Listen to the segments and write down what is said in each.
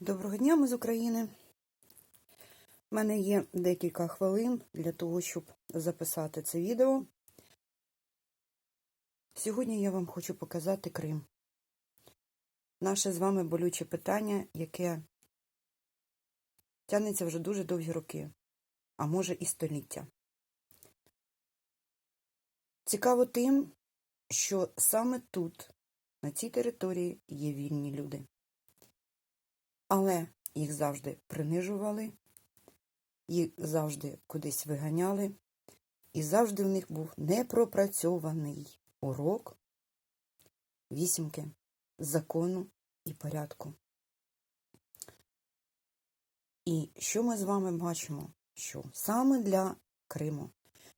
Доброго дня, ми з України. У мене є декілька хвилин для того, щоб записати це відео. Сьогодні я вам хочу показати Крим. Наше з вами болюче питання, яке тягнеться вже дуже довгі роки, а може і століття. Цікаво тим, що саме тут, на цій території, є вільні люди. Але їх завжди принижували, їх завжди кудись виганяли, і завжди в них був непропрацьований урок вісімки, закону і порядку. І що ми з вами бачимо? Що саме для Криму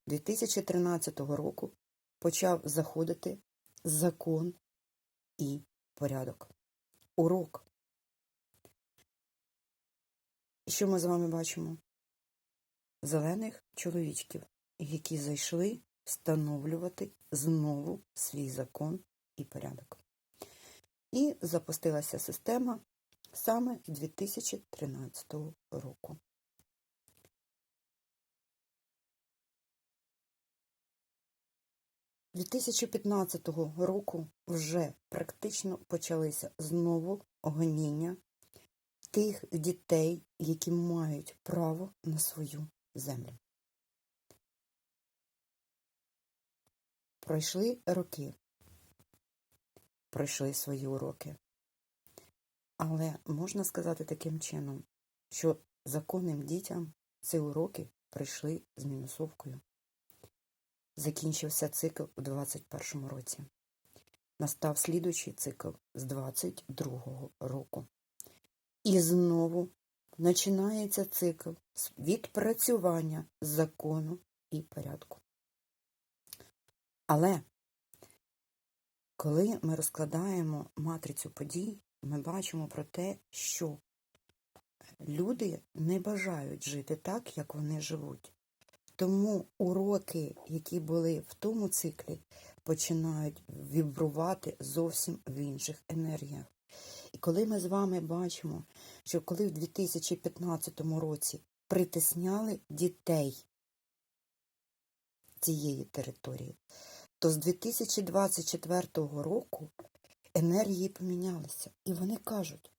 2013 року почав заходити закон і порядок. Урок. Що ми з вами бачимо? Зелених чоловічків, які зайшли встановлювати знову свій закон і порядок. І запустилася система саме 2013 року. З 2015 року вже практично почалися знову гоніння тих дітей, які мають право на свою землю. Пройшли роки, пройшли свої уроки. Але можна сказати таким чином, що законним дітям ці уроки прийшли з мінусовкою. Закінчився цикл у 2021 році. Настав слідуючий цикл з 2022 року. І знову починається цикл відпрацювання закону і порядку. Але коли ми розкладаємо матрицю подій, ми бачимо про те, що люди не бажають жити так, як вони живуть. Тому уроки, які були в тому циклі, починають вібрувати зовсім в інших енергіях. І коли ми з вами бачимо, що коли в 2015 році притисняли дітей цієї території, то з 2024 року енергії помінялися. І вони кажуть,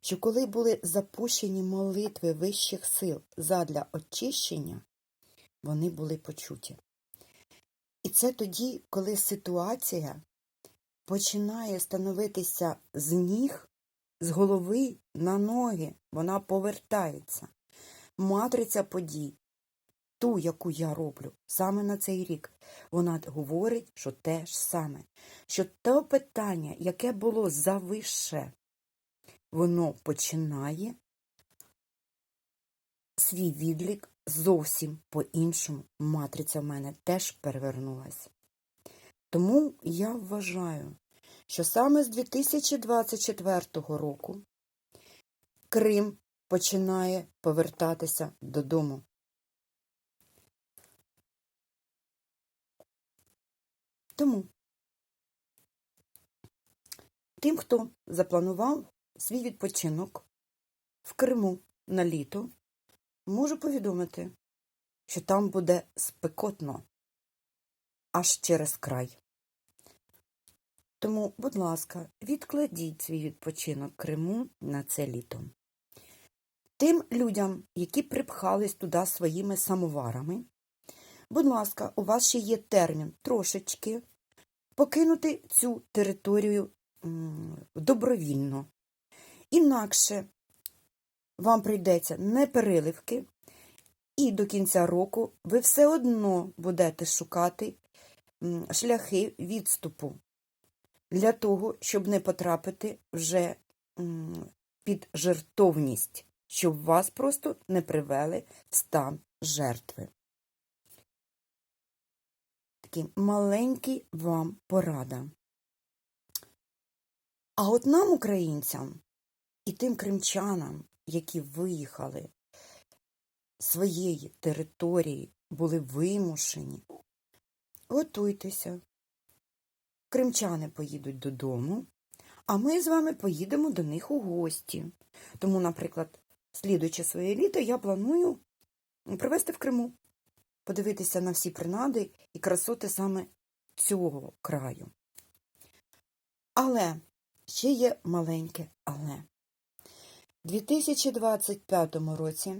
що коли були запущені молитви вищих сил задля очищення, вони були почуті. І це тоді, коли ситуація починає становитися з ніг, з голови на ноги, вона повертається. Матриця подій, ту, яку я роблю саме на цей рік, вона говорить, що те ж саме, що те питання, яке було завище, воно починає свій відлік зовсім по-іншому. Матриця в мене теж перевернулася. Тому я вважаю, що саме з 2024 року Крим починає повертатися додому. Тому тим, хто запланував свій відпочинок в Криму на літо, можу повідомити, що там буде спекотно аж через край. Тому, будь ласка, відкладіть свій відпочинок Криму на це літо. Тим людям, які припхались туди своїми самоварами, будь ласка, у вас ще є термін трошечки покинути цю територію добровільно. Інакше вам прийдеться непереливки, і до кінця року ви все одно будете шукати шляхи відступу для того, щоб не потрапити вже під жертовність, щоб вас просто не привели в стан жертви. Такий маленький вам порада. А от нам, українцям, і тим кримчанам, які виїхали своєї території, були вимушені, готуйтеся. Кримчани поїдуть додому, А ми з вами поїдемо до них у гості. Тому, наприклад, слідуючи своє літо, я планую провести в Криму, подивитися на всі принади і красоти саме цього краю. Але ще є маленьке але. У 2025 році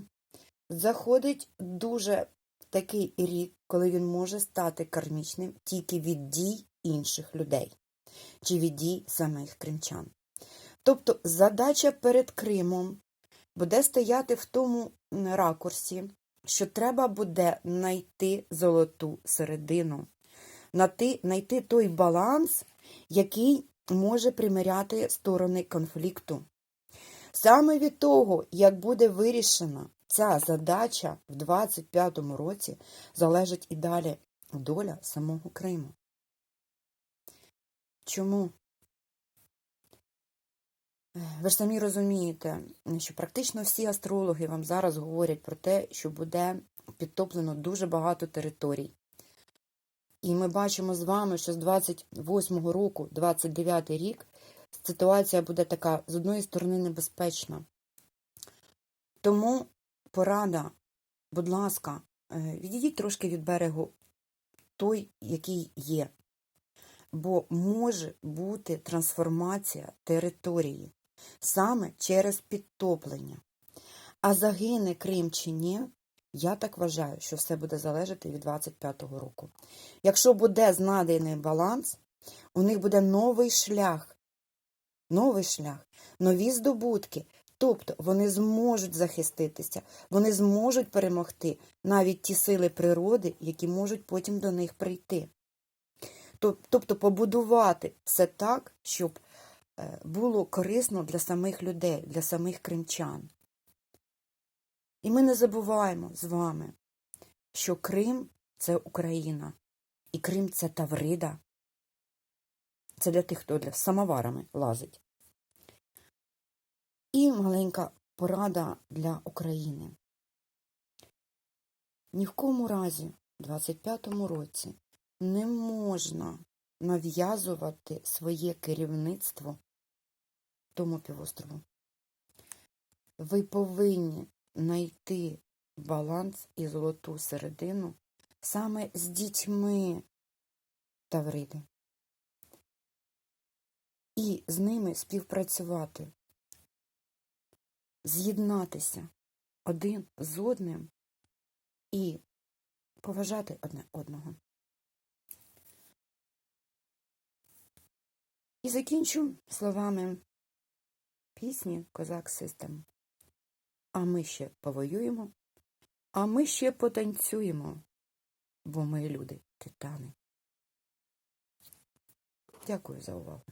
заходить дуже такий рік, коли він може стати кармічним тільки від дій інших людей чи від дій самих кримчан. Тобто задача перед Кримом буде стояти в тому ракурсі, що треба буде знайти золоту середину, знайти, той баланс, який може примиряти сторони конфлікту. Саме від того, як буде вирішена ця задача в 25-му році, залежить і далі доля самого Криму. Чому? Ви ж самі розумієте, що практично всі астрологи вам зараз говорять про те, що буде підтоплено дуже багато територій. І ми бачимо з вами, що з 28-го року, 29-й рік, ситуація буде така, з одної сторони, небезпечна. Тому порада, будь ласка, е, відійдіть трошки від берегу той, який є. Бо може бути трансформація території саме через підтоплення. А загине Крим чи ні, я так вважаю, що все буде залежати від 25-го року. Якщо буде знайдений баланс, у них буде новий шлях, новий шлях, нові здобутки. Тобто вони зможуть захиститися, вони зможуть перемогти навіть ті сили природи, які можуть потім до них прийти. Тобто побудувати все так, щоб е, було корисно для самих людей, для самих кримчан. І ми не забуваємо з вами, що Крим це Україна, і Крим це Таврида. Це для тих, хто для самоварами лазить. І маленька порада для України. Ні в кому разі, в 25-му році, не можна нав'язувати своє керівництво тому півострову. Ви повинні знайти баланс і золоту середину саме з дітьми Тавриди. І з ними співпрацювати, з'єднатися один з одним і поважати одне одного. І закінчу словами пісні Козак Систем. А ми ще повоюємо, а ми ще потанцюємо, бо ми люди титани. Дякую за увагу.